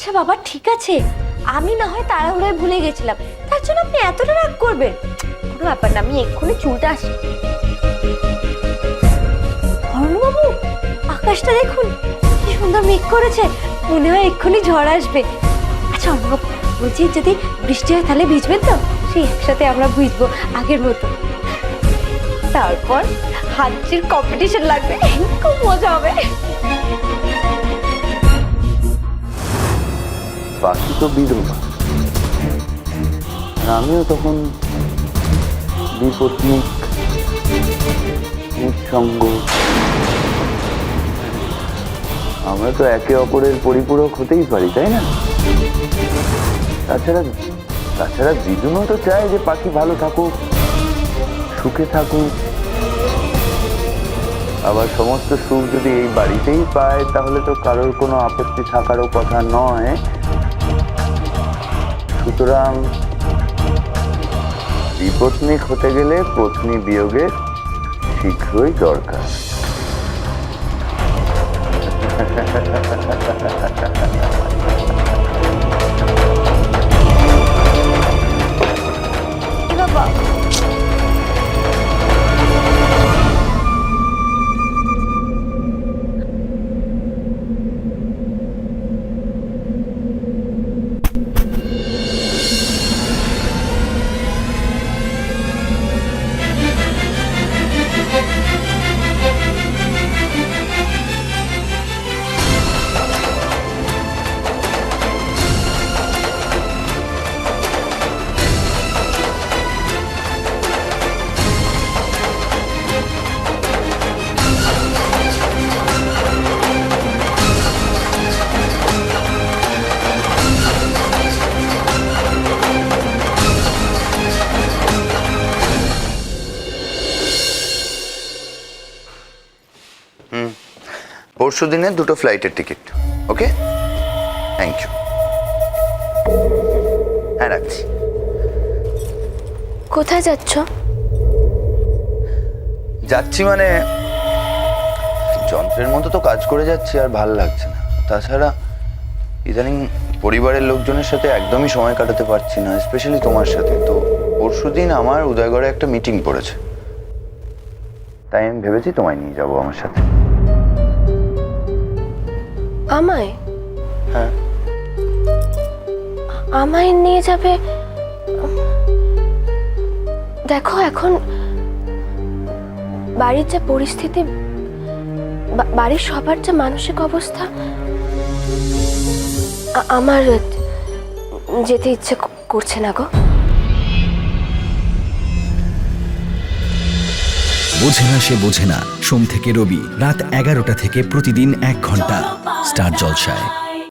আচ্ছা বাবা, ঠিক আছে। আমি না হয় তাড়াহুড়োয় ভুলে গেছিলাম। তার জন্য আপনি এতটা রাগ করবেন। কোনো ব্যাপার না, আমি এক্ষুনি চুলটা আসি অরুণবাবু, আকাশটা দেখুন, কি সুন্দর মেঘ করেছে। মনে হয় এক্ষুনি ঝড় আসবে। আচ্ছা অরুণবাবু, বলছি যদি বৃষ্টি হয় তাহলে ভিজবেন তো? সেই একসাথে আমরা ভিজবো আগের মতো। তারপর হাজির কম্পিটিশন লাগবে। খুব মজা হবে। তো বিধবা আর আমিও তখন বিপত্নিক নিঃসঙ্গ আমরা তো একে অপরের পরিপূরক হতেই পারি, তাই না? তাছাড়া তাছাড়া বিদুনও তো চায় যে পাখি ভালো থাকুক, সুখে থাকুক। আবার সমস্ত সুখ যদি এই বাড়িতেই পায়, তাহলে তো কারোর কোনো আপত্তি থাকারও কথা নয়। সুতরাং বিপত্নিক হতে গেলে পত্নী বিয়োগের শীঘ্রই দরকার। পরশু দিনে দুটো ফ্লাইটের টিকিট ওকে থ্যাংক ইউ হ্যাঁ রাখছি। কোথায় যাচ্ছ? যাচ্ছি মানে যন্ত্রের মতো তো কাজ করে যাচ্ছি আর ভালো লাগছে না। তাছাড়া ইদানিং পরিবারের লোকজনের সাথে একদমই সময় কাটাতে পারছি না স্পেশালি তোমার সাথে। তো পরশু দিন আমার উদয়গড়ে একটা মিটিং পড়েছে। তাই আমি ভেবেছি তোমায় নিয়ে যাব আমার সাথে। আমায়? হ্যাঁ। আমায় নিয়ে যাবে? দেখো এখন বাড়ির যে পরিস্থিতি বাড়ির সবার যে মানসিক অবস্থা আমার যেতে ইচ্ছে করছে না গো। বোঝে না, সে বোঝে না। সোম থেকে রবি, রাত এগারোটা থেকে প্রতিদিন এক ঘণ্টা। স্টার জলসায়।